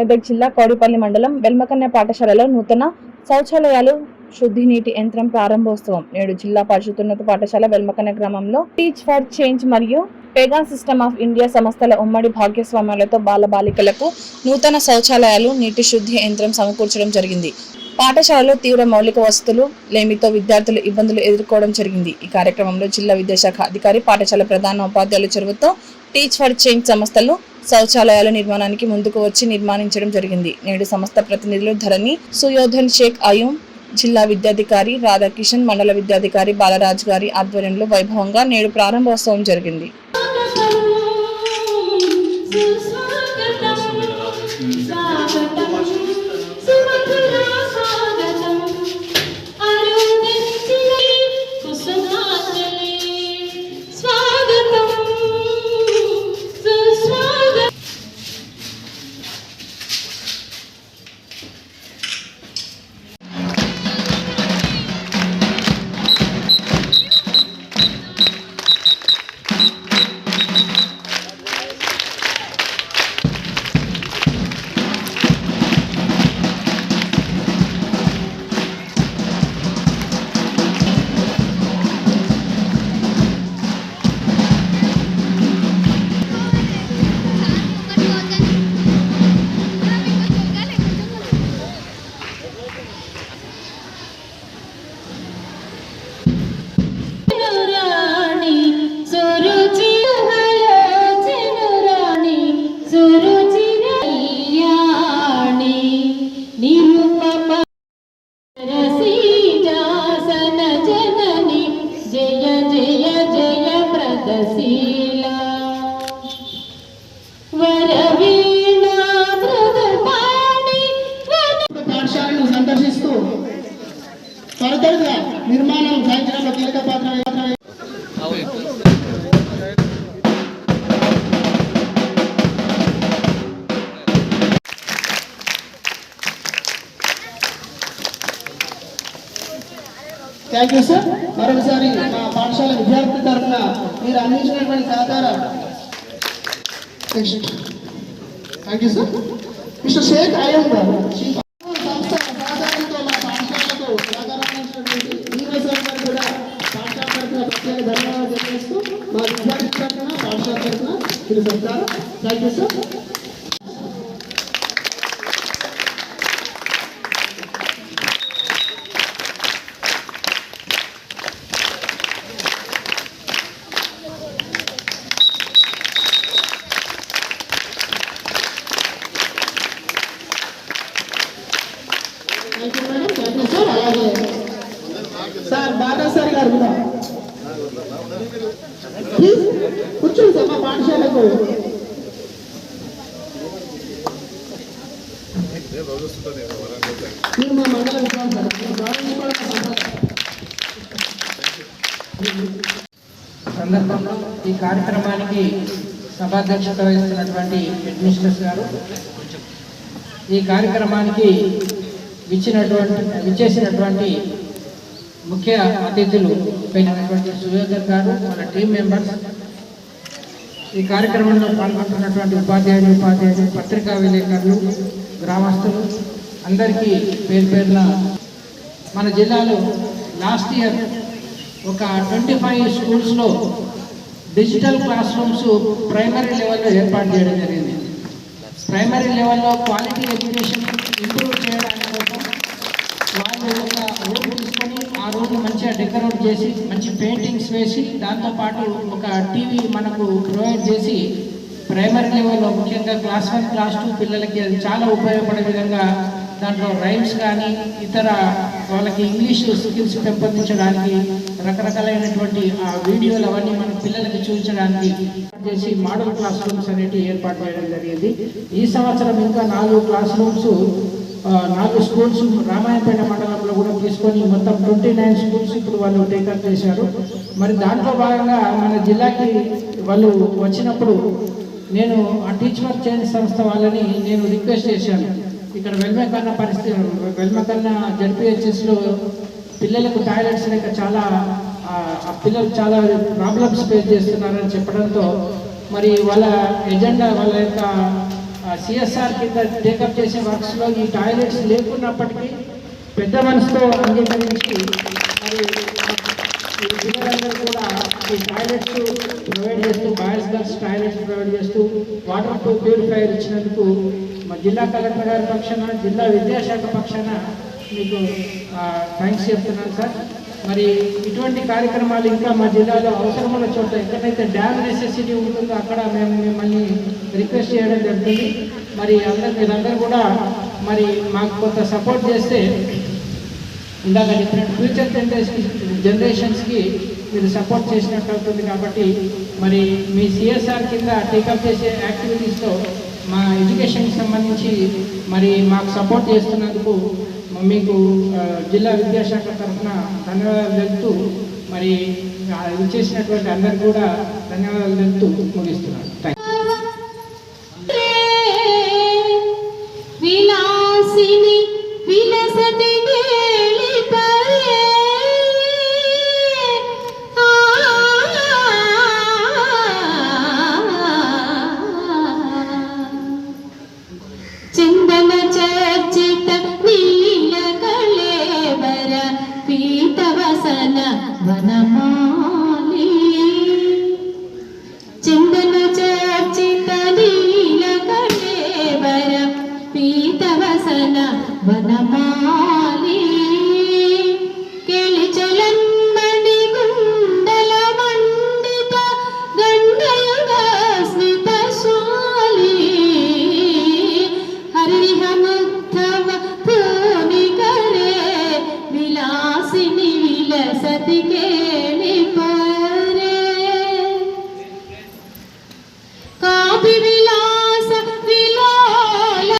మెదక్ జిల్లా కౌడిపల్లి మండలం వెల్మకన్య పాఠశాలలో నూతన శౌచాలయాలు శుద్ధి నీటి యంత్రం ప్రారంభోత్సవం. నేడు జిల్లా పరిషతోన్నత పాఠశాల వెల్మకన్య గ్రామంలో టీచ్ ఫర్ చేంజ్ మరియు పేగా సిస్టమ్ ఆఫ్ ఇండియా సంస్థల ఉమ్మడి భాగ్యస్వామ్యాలతో బాలబాలికలకు నూతన శౌచాలయాలు నీటి శుద్ధి యంత్రం సమకూర్చడం జరిగింది. పాఠశాలలో తీవ్ర మౌలిక వసతులు లేమితో విద్యార్థులు ఇబ్బందులు ఎదుర్కోవడం జరిగింది. ఈ కార్యక్రమంలో జిల్లా విద్యాశాఖ అధికారి పాఠశాల ప్రధాన ఉపాధ్యాయుల చొరవతో టీచ్ ఫర్ చేంజ్ సంస్థలు శౌచాలయాల నిర్మాణానికి ముందుకు వచ్చి నిర్మాణించడం జరిగింది. నేడు సంస్థ ప్రతినిధులు ధరణి సుయోధన్ షేక్ అయూం జిల్లా విద్యాధికారి రాధాకిషన్ మండల విద్యాధికారి బాలరాజు గారి ఆధ్వర్యంలో వైభవంగా నేడు ప్రారంభోత్సవం జరిగింది. స్వాగతం నిర్మాణం సాధించడంలో కీలక పాత్ర థ్యాంక్ యూ సార్ మరొకసారి మా పాఠశాల విద్యార్థి తరఫున మీరు అందించినటువంటి సహకారం thank you sir mister Sheikh అయ్యం గారు చెప్తారు thank you sir thank you madam thank you sir అలాగే సార్ బాగా సార్ గారు కూడా ప్లీజ్ కూర్చోండి సార్ మా పాఠశాలకు మీరు మా మండల విద్యార్థి సార్ మీరు ప్రారంభించుకోవడం సంతోషం. సందర్భంలో ఈ కార్యక్రమానికి సభాధ్యక్షత వహిస్తున్నటువంటి హెడ్మిస్టర్స్ గారు. ఈ కార్యక్రమానికి విచ్చినటువంటి విచ్చేసినటువంటి ముఖ్య అతిథులు అయినటువంటి సుయోధర్ గారు మన టీం మెంబర్స్ ఈ కార్యక్రమంలో పాల్గొంటున్నటువంటి ఉపాధ్యాయులు ఉపాధ్యాయులు పత్రికా విలేకరులు గ్రామస్తులు అందరికీ పేరు పేరున మన జిల్లాలో లాస్ట్ ఇయర్ ఒక ట్వంటీ ఫైవ్ స్కూల్స్లో డిజిటల్ క్లాస్ రూమ్స్ ప్రైమరీ లెవెల్లో ఏర్పాటు చేయడం జరిగింది. ప్రైమరీ లెవెల్లో క్వాలిటీ ఎడ్యుకేషన్ ఇంప్రూవ్ చేయడానికి రోడ్ తీసుకొని ఆ రోజు మంచిగా డెకరేట్ చేసి మంచి పెయింటింగ్స్ వేసి దాంతోపాటు ఒక టీవీ మనకు ప్రొవైడ్ చేసి ప్రైమరీ లెవెల్లో ముఖ్యంగా క్లాస్ వన్ క్లాస్ టూ పిల్లలకి అది చాలా ఉపయోగపడే విధంగా దాంట్లో రైమ్స్ కానీ ఇతర వాళ్ళకి ఇంగ్లీష్ స్కిల్స్ పెంపొందించడానికి రకరకాలైనటువంటి ఆ వీడియోలు అవన్నీ మన పిల్లలకి చూపించడానికి చేసి మోడల్ క్లాస్ రూమ్స్ అనేటివి ఏర్పాటు చేయడం జరిగింది. ఈ సంవత్సరం ఇంకా నాలుగు క్లాస్ రూమ్స్ నాలుగు స్కూల్స్ రామాయణపేట మండలంలో కూడా తీసుకొని మొత్తం ట్వంటీ నైన్ స్కూల్స్ ఇప్పుడు వాళ్ళు టేకప్ చేశారు. మరి దాంట్లో భాగంగా మన జిల్లాకి వాళ్ళు వచ్చినప్పుడు నేను ఆ టీచర్ చేంజ్ సంస్థ వాళ్ళని నేను రిక్వెస్ట్ చేశాను. ఇక్కడ వెల్మకన్న పరిస్థితి వెల్మకన్న జడ్పిహెచ్ఎస్లో పిల్లలకు టాయిలెట్స్ లేక చాలా ఆ పిల్లలు చాలా ప్రాబ్లమ్స్ ఫేస్ చేస్తున్నారని చెప్పడంతో మరి వాళ్ళ ఎజెండా వాళ్ళ యొక్క సిఎస్ఆర్ కింద టేకప్ చేసే వర్క్స్లో ఈ టాయిలెట్స్ లేకున్నప్పటికీ పెద్ద మనసుతో అంగీకరించి మరి పిల్లలందరూ కూడా ఈ టాయిలెట్స్ ప్రొవైడ్ చేస్తూ బాయ్స్ గర్ల్స్ టాయిలెట్స్ ప్రొవైడ్ చేస్తూ వాటర్ టు ప్యూరిఫైర్ ఇచ్చినందుకు మా జిల్లా కలెక్టర్ గారి పక్షాన జిల్లా విద్యాశాఖ పక్షాన మీకు థ్యాంక్స్ చెప్తున్నాను సార్. మరి ఇటువంటి కార్యక్రమాలు ఇంకా మా జిల్లాలో అవసరమైన చోట ఎక్కడైతే డ్యామ్ నెసెసిటీ ఉంటుందో అక్కడ మేము మిమ్మల్ని రిక్వెస్ట్ చేయడం జరుగుతుంది. మరి అందరూ మీరందరూ కూడా మరి మాకు కొంత సపోర్ట్ చేస్తే ఇందాక డిఫరెంట్ ఫ్యూచర్ జనరేషన్ జనరేషన్స్కి మీరు సపోర్ట్ చేసినట్టు అవుతుంది కాబట్టి మరి మీ సిఎస్ఆర్ కింద టేకప్ చేసే యాక్టివిటీస్తో మా ఎడ్యుకేషన్కి సంబంధించి మరి మాకు సపోర్ట్ చేస్తున్నందుకు మీకు జిల్లా విద్యాశాఖ తరఫున ధన్యవాదాలు తెలుపుతూ మరి ఆ, ఇచ్చేసినటువంటి అందరికి కూడా ధన్యవాదాలు తెలుపుతూ ముగిస్తున్నాను. థ్యాంక్ విలాసిని పీతవసన వనమా?